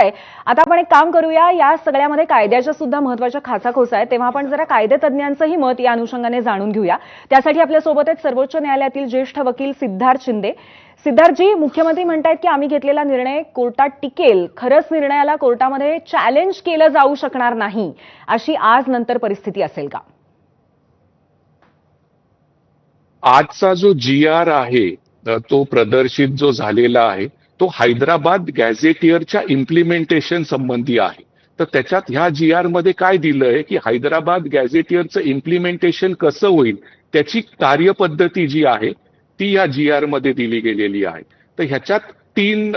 आता आपण एक काम करूया या सगळ्यामध्ये कायद्याच्या सुद्धा महत्त्वाच्या खाचाखोचा आहे तेव्हा आपण जरा कायदे तज्ज्ञांचंही मत या अनुषंगाने जाणून घेऊया. त्यासाठी आपल्यासोबत आहेत सर्वोच्च न्यायालयातील ज्येष्ठ वकील सिद्धार्थ शिंदे. सिद्धार्थजी मुख्यमंत्री म्हणतायत की आम्ही घेतलेला निर्णय कोर्टात टिकेल. खरंच निर्णयाला कोर्टामध्ये चॅलेंज केलं जाऊ शकणार नाही. अशी आज नंतर परिस्थिती असेल का? आजचा जो जी आर आहे तो प्रदर्शित जो झालेला आहे तो हैदराबाद गॅझेटियरच्या इम्प्लिमेंटेशन संबंधी आहे. तर त्याच्यात ह्या जी आरमध्ये काय दिलंय की हैदराबाद गॅझेटियरचं इम्प्लिमेंटेशन कसं होईल त्याची कार्यपद्धती जी आहे ती या जी आरमध्ये दिली गेलेली आहे. तर ह्याच्यात तीन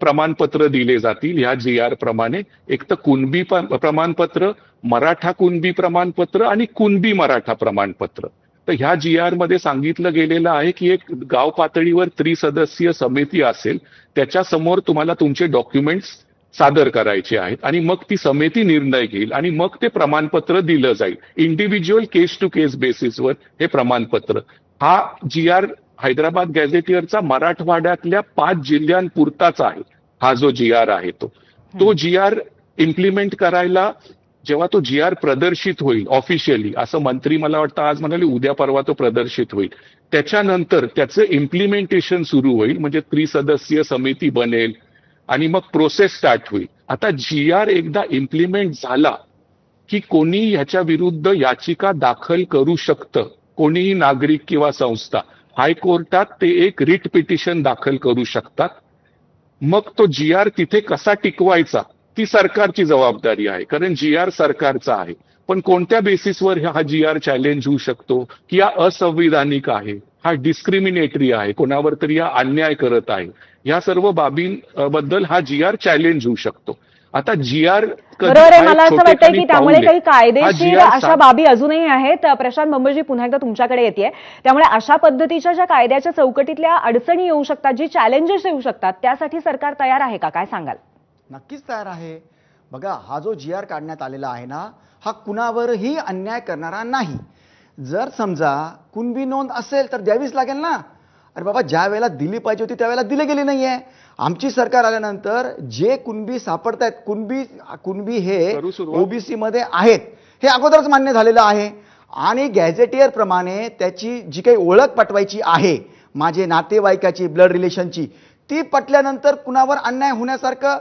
प्रमाणपत्र दिले जातील. ह्या जी आर प्रमाणे एक तर कुणबी प्रमाणपत्र मराठा कुणबी प्रमाणपत्र आणि कुणबी मराठा प्रमाणपत्र. तर ह्या जी आरमध्ये सांगितलं गेलेलं आहे की एक गाव पातळीवर त्रिसदस्यीय समिती असेल त्याच्यासमोर तुम्हाला तुमचे डॉक्युमेंट्स सादर करायचे आहेत आणि मग ती समिती निर्णय घेईल आणि मग ते प्रमाणपत्र दिलं जाईल. इंडिव्हिज्युअल केस टू केस बेसिसवर हे प्रमाणपत्र. हा जी आर हैदराबाद गॅझेटियरचा मराठवाड्यातल्या पाच जिल्ह्यांपुरताच आहे. हा जो जी आर आहे तो. तो जी आर इम्प्लिमेंट करायला जेव्हा तो जी आर प्रदर्शित होईल ऑफिशियली असं मंत्री मला वाटतं आज म्हणाले उद्या परवा तो प्रदर्शित होईल. त्याच्यानंतर त्याचं इम्प्लिमेंटेशन सुरू होईल म्हणजे त्रिसदस्यीय समिती बनेल आणि मग प्रोसेस स्टार्ट होईल. आता जी आर एकदा इम्प्लिमेंट झाला की कोणी ह्याच्या विरुद्ध याचिका दाखल करू शकतं कोणीही नागरिक किंवा संस्था. हायकोर्टात ते एक रिट पिटिशन दाखल करू शकतात. मग तो जी आर तिथे कसा टिकवायचा? ती सरकारची जबाबदारी आहे कारण जी आर सरकारचा आहे. पण कोणत्या बेसिसवर हा जी आर चॅलेंज होऊ शकतो? की हा असंविधानिक आहे हा डिस्क्रिमिनेटरी आहे कोणावर तरी हा अन्याय करत आहे? या सर्व बाबींबद्दल हा जी आर चॅलेंज होऊ शकतो. आता जी आर बरोबर आहे. मला असं वाटतं की त्यामुळे काही कायदेशीर अशा अशा बाबी अजूनही आहेत. प्रशांत बंबजी पुन्हा एकदा तुमच्याकडे येते त्यामुळे अशा पद्धतीच्या ज्या कायद्याच्या चौकटीतल्या अडचणी येऊ शकतात जी चॅलेंजेस येऊ शकतात त्यासाठी सरकार तयार आहे का? काय सांगाल? नक्कीच तयार आहे. बघा हा जो जी आर काढण्यात आलेला आहे ना हा कुणावरही अन्याय करणारा नाही. जर समजा कुणबी नोंद असेल तर द्यावीच लागेल ना. अरे बाबा ज्या वेळेला दिली पाहिजे होती त्यावेळेला दिली गेली नाही आहे आमची सरकार आल्यानंतर जे कुणबी सापडत आहेत कुणबी कुणबी हे. ओबीसी मध्ये आहेत. हे अगोदरच मान्य झालेलं आहे. आणि गॅझेटियर प्रमाणे त्याची जी काही ओळख पटवायची आहे माझे नातेवाईकाची ब्लड रिलेशनची ती पटल्यानंतर कुणावर अन्याय होण्यासारखं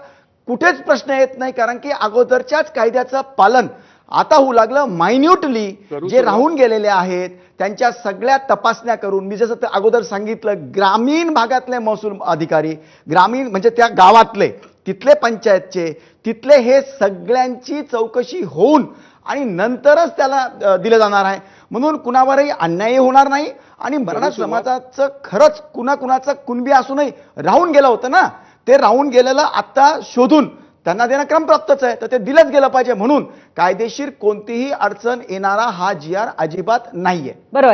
कुठेच प्रश्न येत नाही कारण की अगोदरच्याच कायद्याचं पालन आता होऊ लागलं मायन्युटली जे. राहून गेलेले आहेत त्यांच्या सगळ्या तपासण्या करून मी जसं अगोदर सांगितलं ग्रामीण भागातले महसूल अधिकारी ग्रामीण म्हणजे त्या गावातले तिथले पंचायतचे तिथले हे सगळ्यांची चौकशी होऊन आणि नंतरच त्याला दिलं जाणार आहे म्हणून कुणावरही अन्यायही होणार नाही आणि मराठा. समाजाचं खरंच कुणा कुणाचं कुणबी असूनही राहून गेलं होतं ना ते राहून गेलेलं आत्ता शोधून त्यांना देणं क्रमप्राप्तच आहे. तर ते दिलंच गेलं पाहिजे म्हणून कायदेशीर कोणतीही अडचण येणारा हा जी आर अजिबात नाहीये. बरोबर आहे.